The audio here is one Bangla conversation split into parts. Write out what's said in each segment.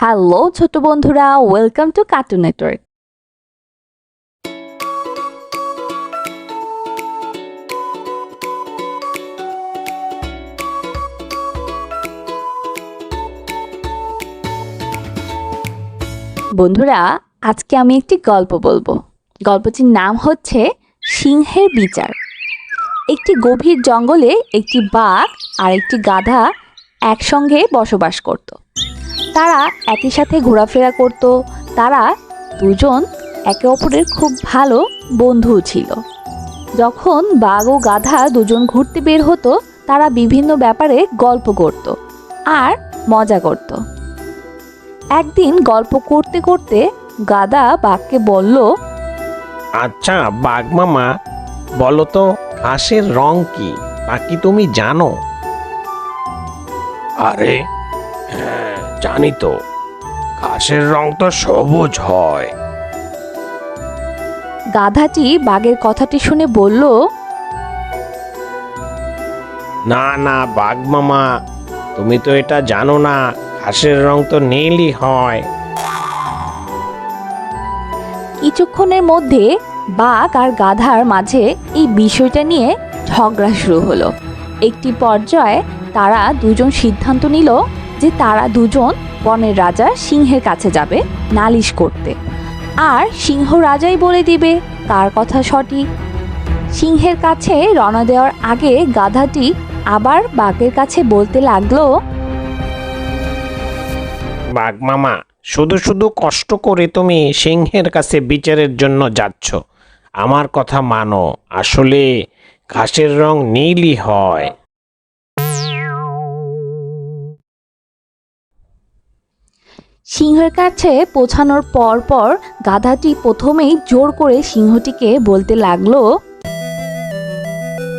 হ্যালো ছোট বন্ধুরা ওয়েলকাম টু কার্টুন নেটওয়ার্ক বন্ধুরা, আজকে আমি একটি গল্প বলব। গল্পটির নাম হচ্ছে সিংহের বিচার। একটি গভীর জঙ্গলে একটি বাঘ আর একটি গাধা একসঙ্গে বসবাস করত। তারা একই সাথে ঘোরাফেরা করত। তারা দুজন একে অপরের খুব ভালো বন্ধু ছিল। যখন বাঘ ও গাধা দুজন ঘুরতে বের হতো তারা বিভিন্ন ব্যাপারে গল্প করত আর মজা করত। একদিন গল্প করতে করতে গাদা বাঘকে বলল আচ্ছা বাঘ মামা বলো তো ঘাসের রং কি? বাকি তুমি জানো? আরে হ্যাঁ জানি তো ঘাসের রং তো সবুজ হয়। গাধাটি বাঘের কথাটি শুনে বলল না না বাঘ মামা তুমি তো এটা জানো না ঘাসের রং তো নীলই হয়। কিছুক্ষণের মধ্যে বাঘ আর গাধার মাঝে এই বিষয়টা নিয়ে ঝগড়া শুরু হলো। একটি পর্যায়ে তারা দুজন সিদ্ধান্ত নিল যে তারা দুজন বনের রাজা সিংহের কাছে যাবে নালিশ করতে। আর সিংহ রাজাই বলে দিবে কার কথা সঠিক। সিংহের কাছে রওনা দেওয়ার আগে গাধাটি আবার বাঘের কাছে বলতে লাগল, বাঘ মামা, শুধু শুধু কষ্ট করে তুমি সিংহের কাছে বিচারের জন্য যাচ্ছ। আমার কথা মানো, আসলে ঘাসের রং নীলই হয়। সিংহের কাছে পৌঁছানোর পর পর গাধাটি প্রথমেই জোর করে সিংহটিকে বলতে লাগল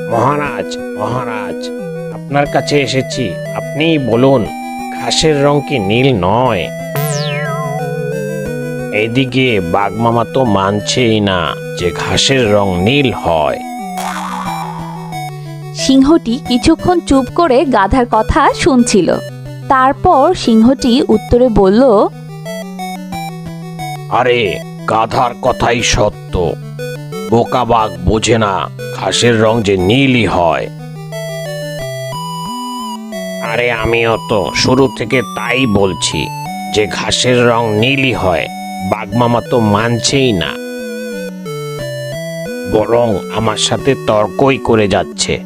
মহারাজ মহারাজ আপনার কাছে এসেছি। আপনি বলুন ঘাসের রং কি নীল নয়? এদিকে বাঘমামা তো মানছেই না যে ঘাসের রং নীল হয়। সিংহটি কিছুক্ষণ চুপ করে গাধার কথা শুনছিল। তারপর সিংহটি উত্তরে বলল, আরে, গাধার কথাই সত্য। বোকা বাঘ বোঝে না ঘাসের রং যে নীলই হয়। আরে, আমিও তো শুরু থেকে তাই বলছি যে ঘাসের রং নীলই হয় বাঘমামা তো মানছেই না। বরং আমার সাথে তর্কই করে যাচ্ছে।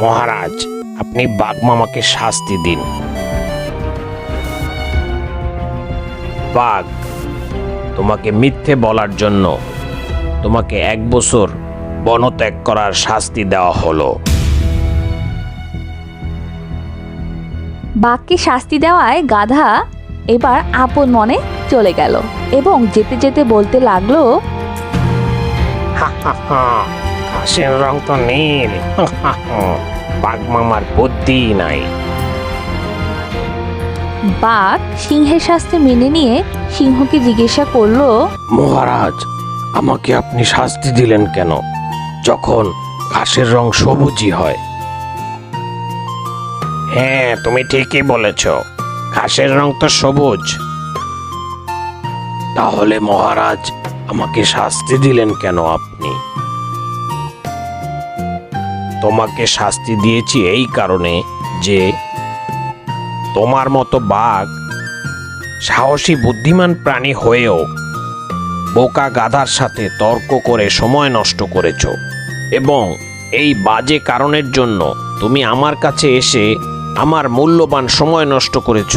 মহারাজ, আপনি বাঘমামাকে শাস্তি দিন। বাঘ তোমাকে মিথ্যে বলার জন্য তোমাকে এক বছর বনত্যাগ করার শাস্তি দেওয়া হলো বাঘকে শাস্তি দেওয়ায় গাধা এবার আপন মনে চলে গেল এবং যেতে যেতে বলতে লাগল হা হা হা, ঘাসের রং তো নীল হা হা হা, বাঘ মামার বুদ্ধি নাই বাঘ সিংহের শাস্তি মেনে নিয়ে সিংহকে জিজ্ঞাসা করল, মহারাজ, আমাকে আপনি শাস্তি দিলেন কেন? যখন ঘাসের রং সবুজই হয়। হ্যাঁ তুমি ঠিকই বলেছ। ঘাসের রং তো সবুজ। তাহলে মহারাজ, আমাকে শাস্তি দিলেন কেন আপনি? তোমাকে শাস্তি দিয়েছি এই কারণে যে তোমার মতো বাঘ সাহসী, বুদ্ধিমান প্রাণী হয়েও বোকা গাধার সাথে তর্ক করে সময় নষ্ট করেছ। এবং এই বাজে কারণের জন্য তুমি আমার কাছে এসে আমার মূল্যবান সময় নষ্ট করেছ।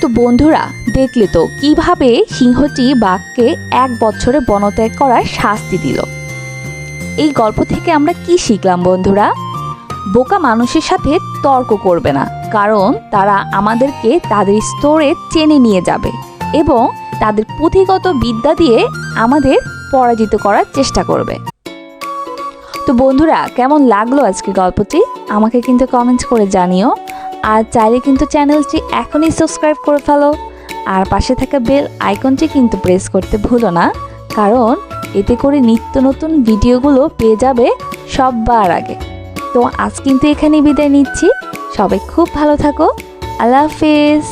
তো বন্ধুরা, দেখলে তো কীভাবে সিংহটি বাঘকে এক বছরে বনত্যাগ করার শাস্তি দিল। এই গল্প থেকে আমরা কি শিখলাম বন্ধুরা? বোকা মানুষের সাথে তর্ক করবে না, কারণ তারা আমাদেরকে তাদের স্তরে চেনে নিয়ে যাবে এবং তাদের পুঁথিগত বিদ্যা দিয়ে আমাদের পরাজিত করার চেষ্টা করবে। তো বন্ধুরা, কেমন লাগল আজকে গল্পটি? আমাকে কিন্তু কমেন্টস করে জানিও। আর চাইলে কিন্তু চ্যানেলটি এখনই সাবস্ক্রাইব করে ফেলো। আর পাশে থাকা বেল আইকনটি কিন্তু প্রেস করতে ভুলো না, কারণ এতে করে নিত্য নতুন ভিডিওগুলো পেয়ে যাবে সববার আগে। তো আজ কিন্তু এখানে বিদায় নিচ্ছি। সবাই খুব ভালো থাকো। আল্লাহ হাফেজ।